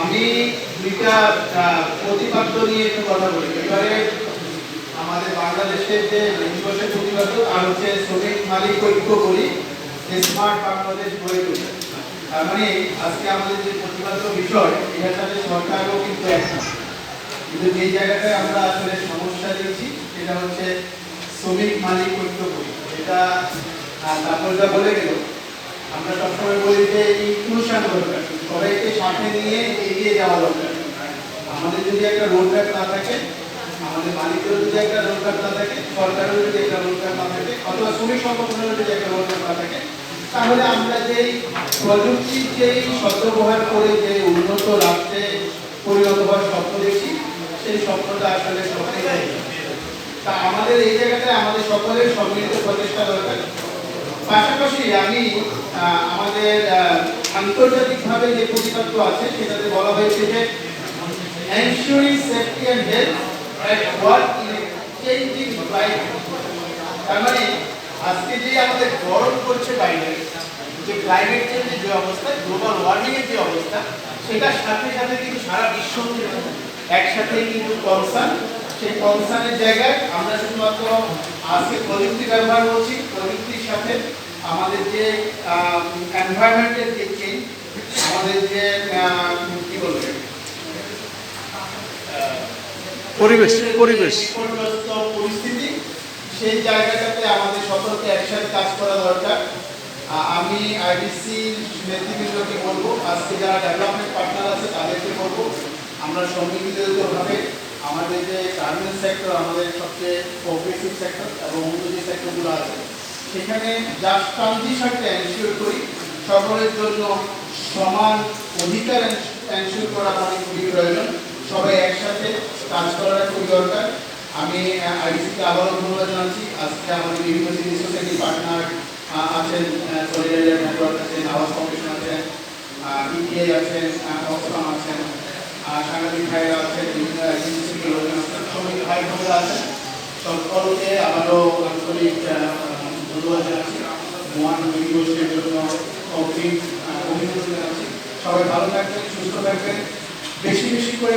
আমি দুইটা প্রতিপাদ্য নিয়ে একটু কথা বলি। এবারে আমাদের বাংলাদেশের যে দিবসের প্রতিপাদ্য আর হচ্ছে শ্রমিক মালিক ঐক্য বলি স্মার্ট বাংলাদেশ গড়ে তুলি। তার মানে আজকে আমাদের যে প্রতিপাদ্য বিষয় এটার সাথে সরকারও কিন্তু একমত। কিন্তু যে জায়গাটায় আমরা আসলে সমস্যা দিয়েছি সেটা হচ্ছে শ্রমিক মালিক ঐক্য বলি এটা আহ, তাৎপর্যটা বলে গেল। আমরা সবসময় বলি যে ইনক্লুশন দরকার। সবাইকে সাথে নিয়ে এগিয়ে যাওয়া দরকার আমাদের যদি একটা রোডম্যাপ না থাকে, আমাদের মালিকেরও যদি একটা রোডম্যাপ না থাকে সরকারেরও যদি একটা রোডম্যাপ না থাকে, অথবা শ্রমিক সংগঠনেরও যদি একটা রোডম্যাপ না থাকে, তাহলে আমরা যেই প্রযুক্তির যেই সদ্ব্যবহার করে যে উন্নত রাষ্ট্রে পরিণত হওয়ার স্বপ্ন দেখছি, সেই স্বপ্নটা আসলে স্বপ্নে নেই তা আমাদের এই জায়গাটায় আমাদের সকলের সম্মিলিত প্রচেষ্টা দরকার। পাশাপাশি আমি আমাদের আন্তর্জাতিকভাবে যে প্রতিপাদ্য আছে, সেটাতে বলা হয়েছে যে ensuring safety and health at work in a changing climate তার মানে আজকে যে আমাদের গরম করছে বাইরে, যে ক্লাইমেট চেঞ্জের যে অবস্থা গ্লোবাল ওয়ার্মিং এর যে অবস্থা, সেটার সাথে সাথে কিন্তু সারা বিশ্ব একসাথে কিন্তু কনসার্ন সেই কনসার্নের জায়গায় আমরা শুধুমাত্র আজকে প্রযুক্তি ব্যবহার করছি, প্রযুক্তির সাথে আমাদের যে এনভায়রনমেন্টের যে চেঞ্জ আমাদের যে কি বলবে? পরিবেশ পরিবেশ। পরিস্থিতি সেই জায়গাটাতে আমাদের সকলকে একসাথে কাজ করা দরকার। আমি আইডিসি নেতৃবৃন্দকে বলব আজকে যারা ডেভেলপমেন্ট পার্টনার আছে তাদেরকে বলব আমরা সম্মিলিতভাবে আমাদের যে গার্মেন্টস সেক্টর আমাদের সবচেয়ে প্রগ্রেসিভ সেক্টর এবং অন্য যে সেক্টরগুলো আছে সেখানে জাস্ট ট্রানজিশনটা এনশিওর করি, সকলের জন্য সমান অধিকার এনশিওর করা মানে খুবই প্রয়োজন। সবাই একসাথে কাজ করাটা খুবই দরকার। আমি আইডিসিকে আবারও ধন্যবাদ জানাচ্ছি। আজকে আমাদের বিভিন্ন সিভিল সোসাইটি পার্টনার আছেন সলিডারিয়া নেটওয়ার্ক আছেন আওয়াজ ফাউন্ডেশন আছেন ইপিআই আছেন অক্সফাম আছেন সাংবাদিক ভাইরা আছেন, বিভিন্ন আছেন, সবাই ভাই আছেন। সকলকে আবারও আন্তরিক সবাই ভালো থাকবেন সুস্থ থাকবেন বেশি বেশি করে